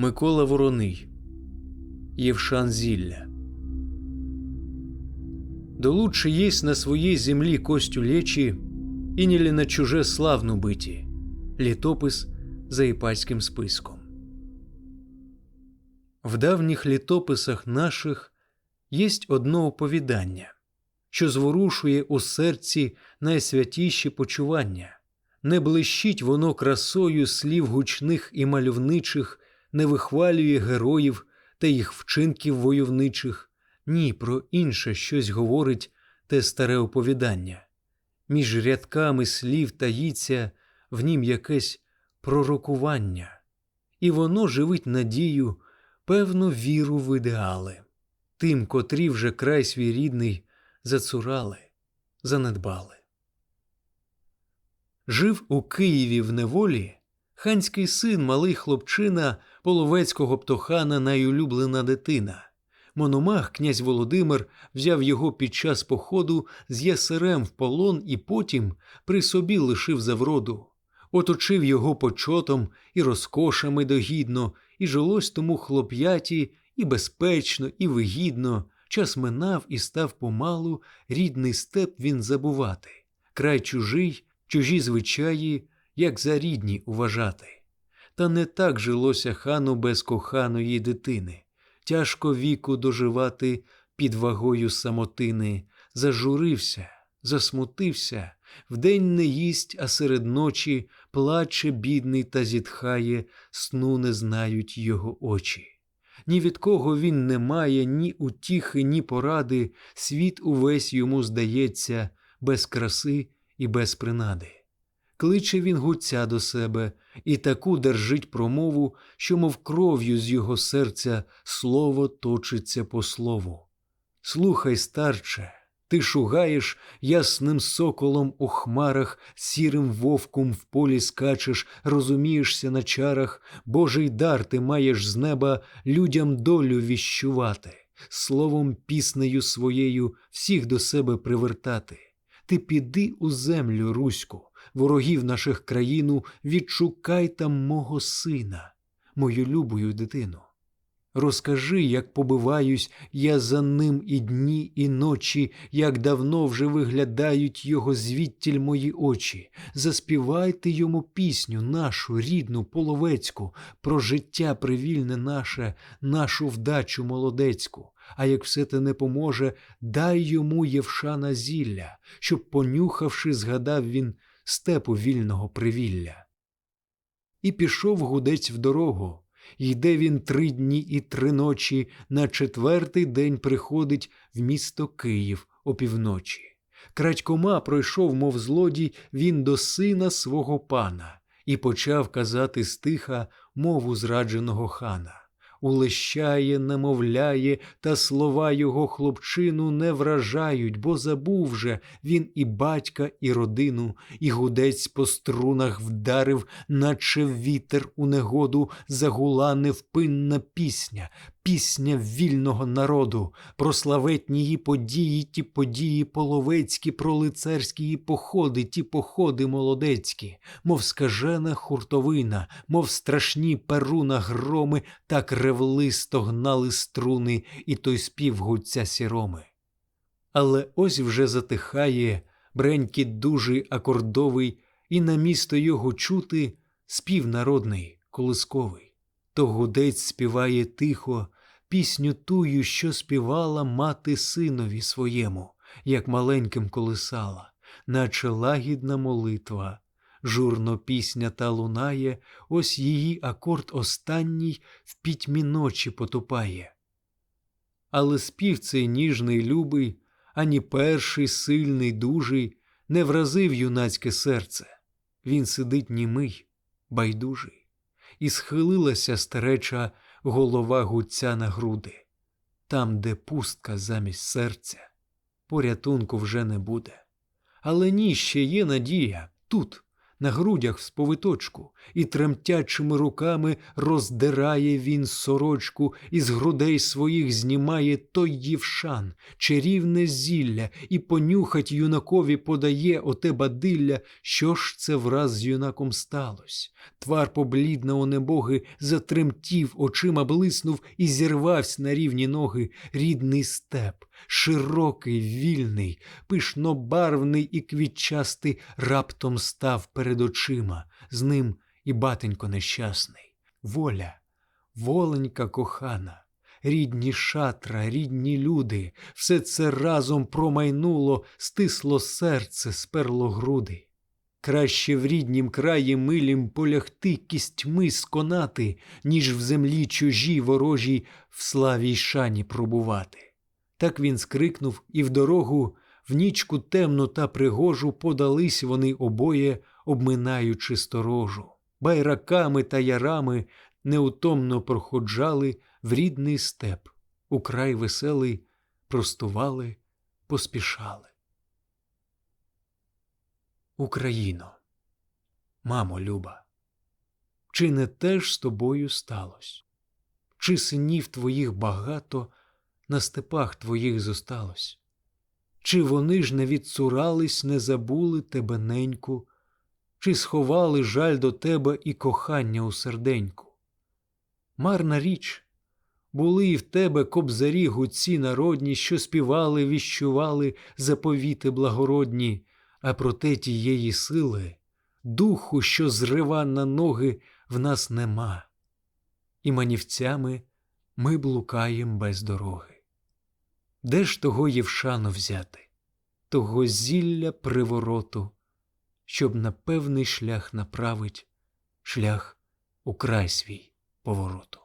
Микола Вороний Євшан Зілля Долучше есть на своей землі костю лечі, ініли на чуже славну биті. Літопис за іпатським списком. В давніх літописах наших єсть одно оповідання, що зворушує у серці найсвятіші почування. Не блищить воно красою слів гучних і мальовничих, не вихвалює героїв та їх вчинків войовничих, ні, про інше щось говорить те старе оповідання. Між рядками слів таїться в нім якесь пророкування, і воно живить надію, певну віру в ідеали, тим, котрі вже край свій рідний зацурали, занедбали. Жив у Києві в неволі ханський син, малий хлопчина, половецького птохана, найулюблена дитина. Мономах, князь Володимир, взяв його під час походу з ясерем в полон і потім при собі лишив за вроду. Оточив його почотом і розкошами догідно, і жилось тому хлоп'яті і безпечно, і вигідно. Час минав і став помалу рідний степ він забувати, край чужий, чужі звичаї, як за рідні уважати. Та не так жилося хану без коханої дитини. Тяжко віку доживати під вагою самотини, зажурився, засмутився, вдень не їсть, а серед ночі плаче бідний та зітхає, сну не знають його очі. Ні від кого він не має, ні утіхи, ні поради, світ увесь йому здається, без краси і без принади. Кличе він гуця до себе і таку держить промову, що, мов кров'ю з його серця, слово точиться по слову. Слухай, старче, ти шугаєш ясним соколом у хмарах, сірим вовком в полі скачеш, розумієшся на чарах, Божий дар ти маєш з неба людям долю віщувати, словом піснею своєю всіх до себе привертати. Ти піди у землю руську, ворогів наших країну, відшукай там мого сина, мою любою дитину. Розкажи, як побиваюсь я за ним і дні, і ночі, як давно вже виглядають його звідтіль мої очі. Заспівайте йому пісню, нашу рідну, половецьку, про життя привільне наше, нашу вдачу молодецьку. А як все те не поможе, дай йому Євшана зілля, щоб, понюхавши, згадав він степу вільного привілля. І пішов гудець в дорогу. Йде він три дні і три ночі, на четвертий день приходить в місто Київ опівночі. Крадькома пройшов, мов злодій, він до сина свого пана і почав казати стиха мову зрадженого хана. Улещає, намовляє, та слова його хлопчину не вражають, бо забув же він і батька, і родину, і гудець по струнах вдарив, наче вітер у негоду, загула невпинна пісня, пісня вільного народу, про славетні її події, ті події половецькі, про лицарські її походи, ті походи молодецькі, мов скажена хуртовина, мов страшні перуна громи, так ревли, стогнали струни, і той спів гуця сіроми. Але ось вже затихає бренькіт дужий акордовий, і на місто його чути спів народний, колисковий. То гудець співає тихо пісню тую, що співала мати синові своєму, як маленьким колисала, наче лагідна молитва. Журно пісня та лунає, ось її акорд останній в пітьмі ночі потопає. Але спів цей ніжний любий, ані перший сильний дужий не вразив юнацьке серце. Він сидить німий, байдужий, і схилилася стареча голова гуця на груди. Там, де пустка замість серця, порятунку вже не буде. Але ні, ще є надія тут, на грудях в сповиточку, і тремтячими руками роздирає він сорочку, і з грудей своїх знімає той євшан, чарівне зілля, і понюхать юнакові подає оте бадилля, що ж це враз з юнаком сталось. Твар поблідного небоги затремтів, очима блиснув і зірвався на рівні ноги рідний степ, широкий, вільний, пишнобарвний і квітчастий раптом став перед очима, з ним і батенько нещасний. Воля, воленька кохана, рідні шатра, рідні люди, все це разом промайнуло, стисло серце, сперло груди. Краще в ріднім краї милім полягти кістьми сконати, ніж в землі чужій ворожій в славі й шані пробувати. Так він скрикнув, і в дорогу, в нічку темну та пригожу подались вони обоє, обминаючи сторожу. Байраками та ярами неутомно проходжали в рідний степ, у край веселий простували, поспішали. Україно, мамо люба, чи не теж з тобою сталось? Чи синів твоїх багато на степах твоїх зосталось? Чи вони ж не відцурались, не забули тебе неньку, чи сховали жаль до тебе і кохання у серденьку? Марна річ, були і в тебе кобзарі гуці народні, що співали, віщували заповіти благородні, а проте тієї сили, духу, що зрива на ноги, в нас нема, і манівцями ми блукаєм без дороги. Де ж того Євшану взяти, того зілля привороту, щоб на певний шлях направить шлях у край свій повороту?